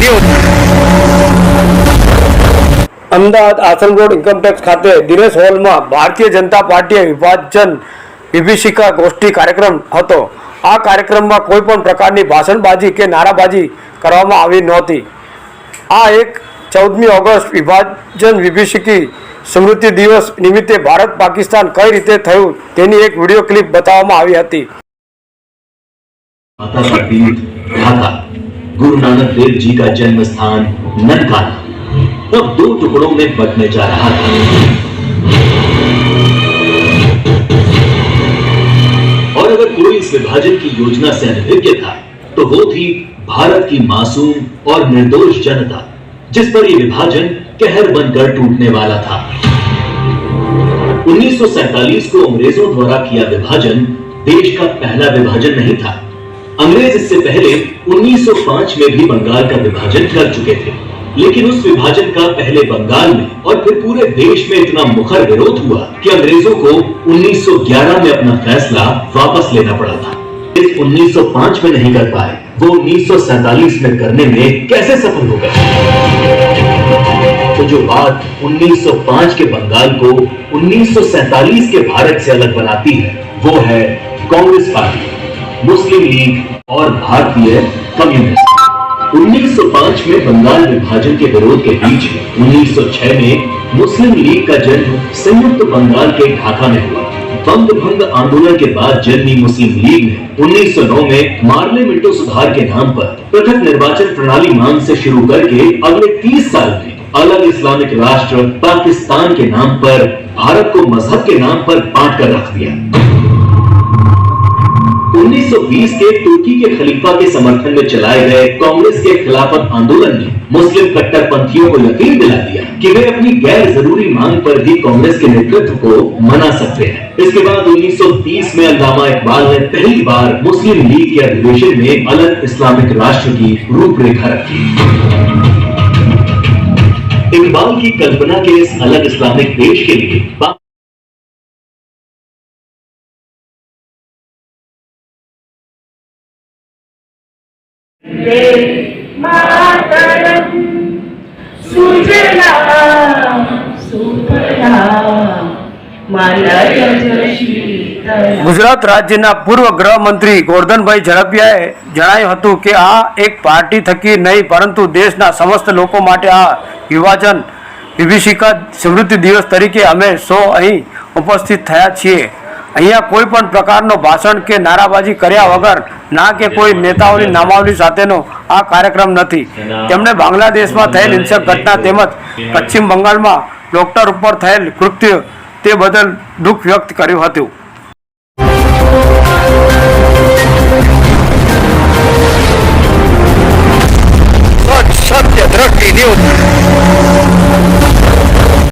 લીધી હતી અમદાવાદ આસન રોડ ઇન્કમટેક્સ ખાતે દિનેશ હોલમાં ભારતીય જનતા પાર્ટીએ વિભાજન વિભીષિકા ગોષ્ઠી કાર્યક્રમ હતો. આ કાર્યક્રમમાં કોઈ પણ પ્રકારની ભાષણબાજી કે નારાબાજી કરવામાં આવી નહોતી. આ એક ચૌદમી ઓગસ્ટ વિભાજન વિભીષિકી સ્મૃતિ દિવસ નિમિત્તે ભારત પાકિસ્તાન કઈ રીતે થયું તેની એક વીડિયો ક્લિપ બતાવવામાં આવી હતી. गुरु नानक देव जी का जन्म स्थान ननकाना। अब दो टुकड़ों में बटने जा रहा था। और अगर कोई इस विभाजन की योजना से अनभिज्ञ था तो वो थी भारत की मासूम और निर्दोष जनता, जिस पर ये विभाजन कहर बनकर टूटने वाला था। 1947 को अंग्रेज़ों द्वारा किया विभाजन देश का पहला विभाजन नहीं था। अंग्रेज़ इससे पहले 1905 में भी बंगाल का विभाजन कर चुके थे। लेकिन उस विभाजन का पहले बंगाल में और फिर पूरे देश में इतना मुखर विरोध हुआ कि अंग्रेज़ों को 1911 में अपना फैसला वापस लेना पड़ा था। इस 1905 में नहीं कर पाए, वो 1947 में करने में कैसे सफल हो गए? तो जो बात 1905 के बंगाल को 1947 के भारत से अलग बनाती है, वो है कांग्रेस पार्टी। मुस्लिम लीग और भारतीय कम्युनिस्ट। 1905 में बंगाल विभाजन के विरोध के बीच 1906 में मुस्लिम लीग का जन्म संयुक्त बंगाल के ढाका में हुआ। बंग भंग आंदोलन के बाद जन्मी मुस्लिम लीग ने 1909 में मार्ले मिंटो सुधार के नाम पर पृथक निर्वाचन प्रणाली मांग से शुरू करके अगले 30 साल में अलग इस्लामिक राष्ट्र पाकिस्तान के नाम पर भारत को मज़हब के नाम पर बांट कर रख दिया। 1920 के तुर्की के खलीफा के समर्थन में चलाए गए कांग्रेस के खिलाफत आंदोलन ने मुस्लिम कट्टरपंथियों को यकीन दिला दिया कि वे अपनी गैर ज़रूरी मांग पर भी कांग्रेस के नेतृत्व को मना सकते हैं। इसके बाद 1930 में अल्लामा इकबाल ने पहली बार मुस्लिम लीग के अधिवेशन में अलग इस्लामिक राष्ट्र की रूपरेखा रखी। इकबाल की कल्पना के इस अलग इस्लामिक देश के लिए ગુજરાત રાજ્યના પૂર્વ ગૃહમંત્રી ગોરધનભાઈ ઝડપિયાએ જણાવ્યું હતું કે આ એક પાર્ટી થકી નહીં, પરંતુ દેશના સમસ્ત લોકો માટે આ વિભાજન વિભીષિકા સમૃદ્ધિ દિવસ તરીકે અમે સૌ અહીં ઉપસ્થિત થયા છીએ. અહીંયા કોઈ પણ પ્રકારનો ભાષણ કે નારાબાજી કર્યા વગર ના કે કોઈ નેતાઓની નામાવલી સાથેનો આ કાર્યક્રમ નથી. તેમણે બાંગ્લાદેશમાં થયેલ હિંસક ઘટના તેમજ પશ્ચિમ બંગાળમાં ડોક્ટર ઉપર થયેલ કૃત્ય તે બદલ દુઃખ વ્યક્ત કર્યું હતું.